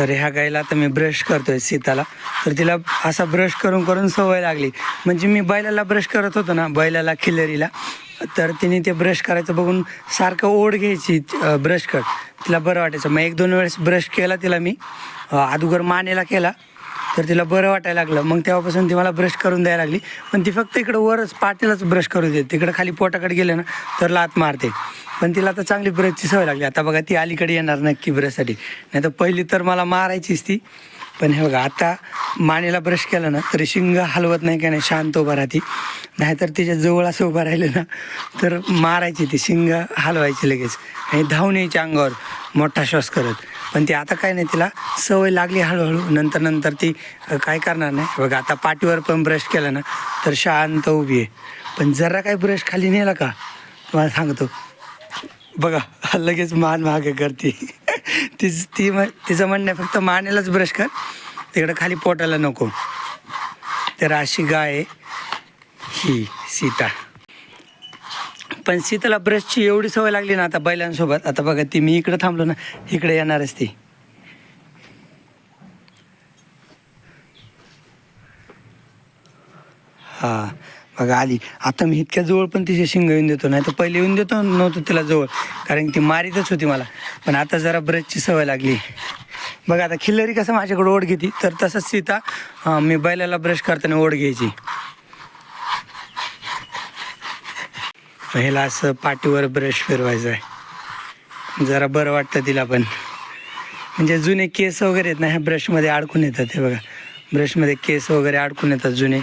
तर ह्या गाईला आता मी ब्रश करतोय सीताला. तर तिला असा ब्रश करून करून सवय लागली. म्हणजे मी बैलाला ब्रश करत होतो ना बैलाला खिलरीला तर तिने ते ब्रश करायचं बघून सारखं ओढ घ्यायची ब्रश कर तिला बरं वाटायचं. मग एक दोन वेळेस ब्रश केला तिला मी. अदुगर अगोदर मानेला केला. तर तिला बरं वाटायला लागलं. मग तेव्हापासून ती मला ब्रश करून द्यायला लागली. पण ती फक्त इकडं वरच पाटीलाच ब्रश करू देते. तिकडं खाली पोटाकडे गेलं ना तर लात मारते. पण तिला आता चांगली ब्रशची सवय लागली. आता बघा ती अलीकडे येणार नक्की ब्रशसाठी नाही तर पहिली तर मला मारायचीच ती. पण हे बघा आता मानेला ब्रश केला ना तरी शिंग हलवत नाही का नाही शांत उभा राहते. नाहीतर तिच्या जवळ असं उभं राहिलं ना तर मारायची ती शिंग हलवायची लगेच. आणि धावून यायची अंगावर मोठा श्वास करत. पण ती आता काय नाही तिला सवय लागली हळूहळू. नंतर नंतर ती काय करणार नाही. बघा आता पाठीवर पण ब्रश केला ना तर शांत उभी आहे. पण जरा काय ब्रश खाली नेला का? तुम्हाला सांगतो. बघा लगेच मान मागे करते. तिच ती तिचं म्हणणं आहे फक्त मानेलाच ब्रश कर. तिकडं खाली पोटाला नको. तर अशी गाय ही सीता. पण सीताला ब्रशची एवढी सवय लागली ना आता बैलांसोबत. आता बघा ती मी इकडं थांबलो ना इकडे येणारच ती. हा. बघा आली. आता मी इतक्या जवळ पण तिचे शिंग येऊन देतो नाही तर पहिले येऊन देतो नव्हतं तिला जवळ. कारण ती मारीतच होती मला. पण आता जरा ब्रशची सवय लागली. बघा आता खिल्लरी कसं माझ्याकडे ओढ घेते तर तसंच सीता मी बैलाला ब्रश करताना ओढ घ्यायची. ह्याला असं पाठीवर ब्रश फिरवायचं आहे जरा बरं वाटतं तिला पण. म्हणजे जुने केस वगैरे आहेत ना ह्या ब्रशमध्ये अडकून येतात हे बघा. ब्रशमध्ये केस वगैरे अडकून येतात जुने.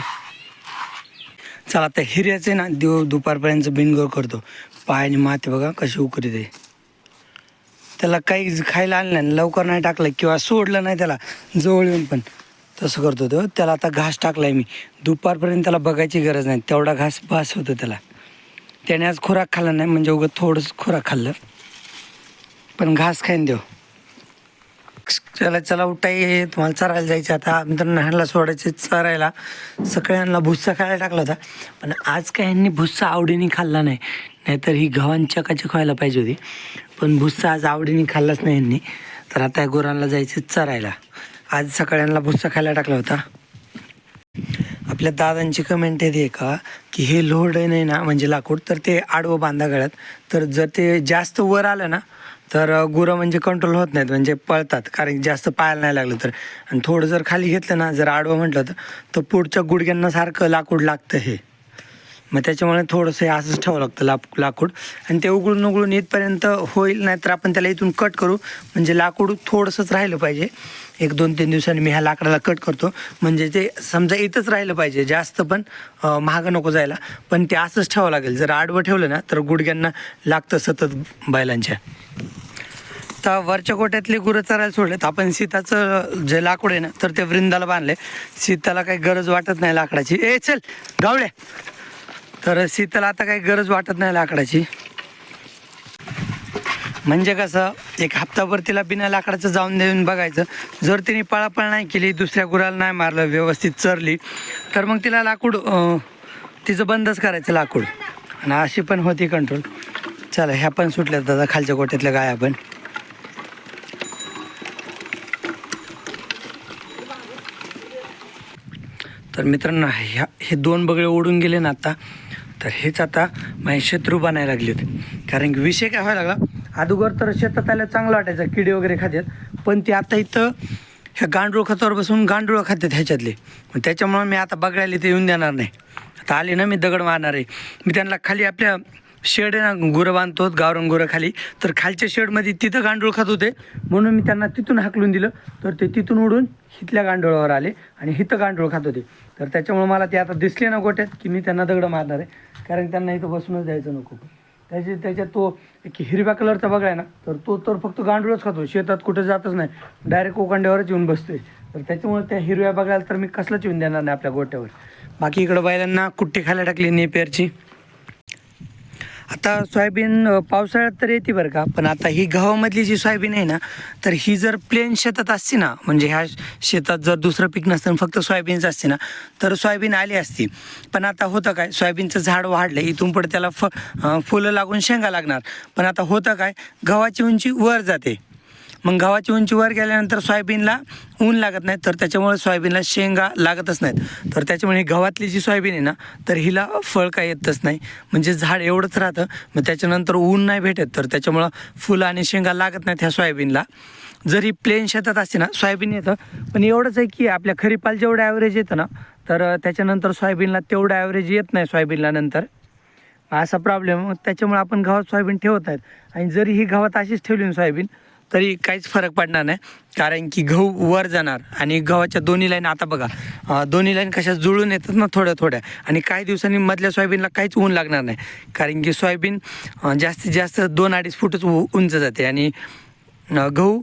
चला आता हिऱ्याचे ना देव दुपारपर्यंत बिनगोर करतो. पायाने माती माते बघा कशी उकरी दे त्याला काही खायला आणलं नाही लवकर नाही टाकलं किंवा सोडलं नाही त्याला जवळ येऊन पण. तसं करतो तो. त्याला आता घास टाकलाय मी. दुपारपर्यंत त्याला बघायची गरज नाही. तेवढा घास बास होतो त्याला. त्याने आज खुराक खाल्ला नाही म्हणजे उगं थोडंसं खुराक खाल्लं. पण घास खाईन देऊ चला चला उठाय तुम्हाला चरायला जायचं आता. मित्रांनो ह्यांना सोडायचे चरायला. सगळ्यांना भुस्सा खायला टाकला होता. पण आज काय यांनी भुस्सा आवडीने खाल्ला नाही. नाहीतर ही गव्हांच्या काची खायला पाहिजे होती. पण भुस्सा आज आवडीने खाल्लाच नाही यांनी तर आता या गुरांना जायचं चरायला. आज सगळ्यांना भुस्सा खायला टाकला होता. आपल्या दादांची कमेंट येते का की हे लोड नाही ना म्हणजे लाकूड तर ते आडवं बांधा गळ्यात. तर जर ते जास्त वर आलं ना तर गुरं म्हणजे कंट्रोल होत नाहीत म्हणजे पळतात. कारण जास्त पायाला नाही लागलं तर. आणि थोडं जर खाली घेतलं ना जर आडवं म्हटलं तर तर पुढच्या गुडघ्यांना सारखं लाकूड लागतं हे. मग त्याच्यामुळे थोडंसं हे असंच ठेवावं लागतं लाक लाकूड. आणि ते उघडून उघडून इथपर्यंत होईल नाही तर आपण त्याला इथून कट करू. म्हणजे लाकूड थोडंसंच राहिलं पाहिजे. एक दोन तीन दिवसांनी मी ह्या लाकडाला कट करतो. म्हणजे ते समजा इथंच राहिलं पाहिजे जास्त पण महाग नको जायला. पण ते असंच ठेवावं लागेल. जर आडवं ठेवलं ना तर गुडघ्यांना लागतं सतत बैलांच्या. तर वरच्या कोट्यातले गुरं चरायला सोडलेत. आपण सीताचं जे लाकूड आहे ना तर ते वृंदाला बांधले सीताला काही गरज वाटत नाही लाकडाची. ए चल गावड्या. तर शीतल आता काही गरज वाटत नाही लाकडाची. म्हणजे कसं एक हप्ताभर तिला बिना लाकडाचं जाऊन देऊन बघायचं. जर तिने पळापळ नाही केली दुसऱ्या गुराला नाही मारलं व्यवस्थित चरली तर मग तिला लाकूड तिचं बंदच करायचं लाकूड. आणि अशी पण होती कंट्रोल चला ह्या पण सुटल्यात दादा खालच्या गोट्यातल्या गाया पण. तर मित्रांनो ह्या हे दोन बगळे ओढून गेले ना आता. तर हेच आता माझे शत्रू बनायला लागलेत कारण की विषय काय व्हायला लागला? अगोदर तर शेतात आल्या चांगलं वाटायचं किडे वगैरे खात्यात. पण ते आता इथं ह्या गांडूळ खतावर बसून गांडूळ खात्यात ह्याच्यातले. मग त्याच्यामुळं मी आता बघायला ते येऊन देणार नाही. आता आले ना मी दगड मारणार आहे. मी त्यांना खाली आपल्या शेड ना गुरं बांधतो गावरंग गुरं खाली. तर खालच्या शेडमध्ये तिथं गांडूळ खात होते. म्हणून मी त्यांना तिथून हाकलून दिलं. तर ते तिथून उडून हिथल्या गांडोळावर आले आणि हिथं गांडूळ खात होते. तर त्याच्यामुळे मला ते आता दिसले ना गोट्यात की मी त्यांना दगडं मारणार आहे. कारण त्यांना इथं बसूनच द्यायचं नको. त्याचे त्याच्यात तो एक हिरव्या कलरचा बघाय ना तर तो तर फक्त गांडूळच खातो. शेतात कुठे जातच नाही. डायरेक्ट कोकांड्यावरच येऊन बसतोय तर त्याच्यामुळे त्या हिरव्या बघायला तर मी कसलंच येऊन देणार नाही आपल्या गोट्यावर. बाकी इकडं बैलांना कुट्टी खायला टाकली नेपेरची. आता सोयाबीन पावसाळ्यात तर येते बरं का पण आता ही गव्हामधली जी सोयाबीन आहे ना तर ही जर प्लेन शेतात असते ना म्हणजे ह्या शेतात जर दुसरं पीक नसतं फक्त सोयाबीनच असते ना तर सोयाबीन आली असती. पण आता होतं काय सोयाबीनचं झाड वाढलं इथून पुढे त्याला फ फुलं लागून शेंगा लागणार. पण आता होतं काय गव्हाची उंची वर जाते. मग गव्हाची उंची वर गेल्यानंतर सोयाबीनला ऊन लागत नाही तर त्याच्यामुळे सोयाबीनला शेंगा लागतच नाहीत. तर त्याच्यामुळे ही गव्हातली जी सोयाबीन आहे ना तर हिला फळ काय येतच नाही. म्हणजे झाड एवढंच राहतं मग त्याच्यानंतर ऊन नाही भेटत तर त्याच्यामुळं फुलं आणि शेंगा लागत नाहीत ह्या सोयाबीनला. जरी प्लेन शेतात असते ना सोयाबीन येतं. पण एवढंच आहे की आपल्या खरीपाला जेवढं ॲव्हरेज येतं ना तर त्याच्यानंतर सोयाबीनला तेवढं ॲव्हरेज येत नाही सोयाबीनला नंतर. असा प्रॉब्लेम मग त्याच्यामुळे आपण गव्हात सोयाबीन ठेवत नाहीत. आणि जरी ही गव्हात अशीच ठेवली ना सोयाबीन तरी काहीच फरक पडणार नाही. कारण की गहू वर जाणार आणि गव्हाच्या दोन्ही लाईन आता बघा दोन्ही लाईन कशा जुळून येतात ना थोड्या थोड्या आणि काही दिवसांनी मधल्या सोयाबीनला काहीच ऊन लागणार नाही. कारण की सोयाबीन जास्तीत जास्त दोन अडीच फूटच उंच जाते आणि गहू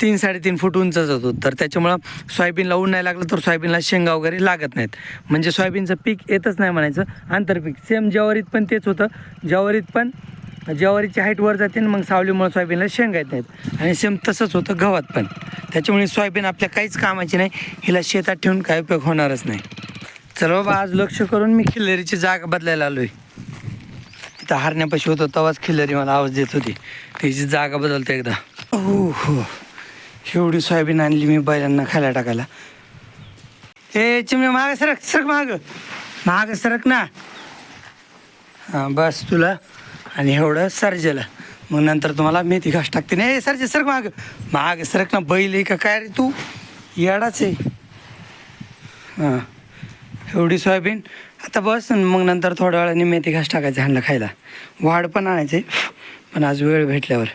तीन साडेतीन फूट उंच जातो. तर त्याच्यामुळं सोयाबीनला ऊन नाही लागलं तर सोयाबीनला शेंगा वगैरे लागत नाहीत. म्हणजे सोयाबीनचं पीक येतच नाही म्हणायचं. आंतरपीक सेम ज्वारीत पण तेच होतं. ज्वारीत पण ज्वारीची हाईट वर जाते आणि मग सावलीमुळे सोयाबीनला शेंगा येत नाहीत. आणि सेम तसंच होतं गव्हात पण. त्याच्यामुळे सोयाबीन आपल्या काहीच कामाची नाही. हिला शेतात ठेवून काय उपयोग होणारच नाही. चल बाबा आज लक्ष करून मी खिल्लरीची जागा बदलायला आलो आहे तिथं हारण्यापाशी होतो तेव्हाच खिल्लरी मला आवाज देत होती. तिची जागा बदलते एकदा. हो हो एवढी सोयाबीन आणली मी बैलांना खायला टाकायला. हे चिमणे माग सरक सरक माग. माग सरक ना. हां बस तुला. आणि एवढं सर्जेला. मग नंतर तुम्हाला मेथी घास टाकते. नाही सरजे सरक माग. माग सरक ना बैल आहे का? काय रे तू? येडाच आहे. हां. एवढी सोयाबीन. आता बस मग नंतर थोड्या वेळाने मेथी घास टाकायचं ह्यांना खायला. वाढ पण आणायचे. पण आज वेळ भेटल्यावर.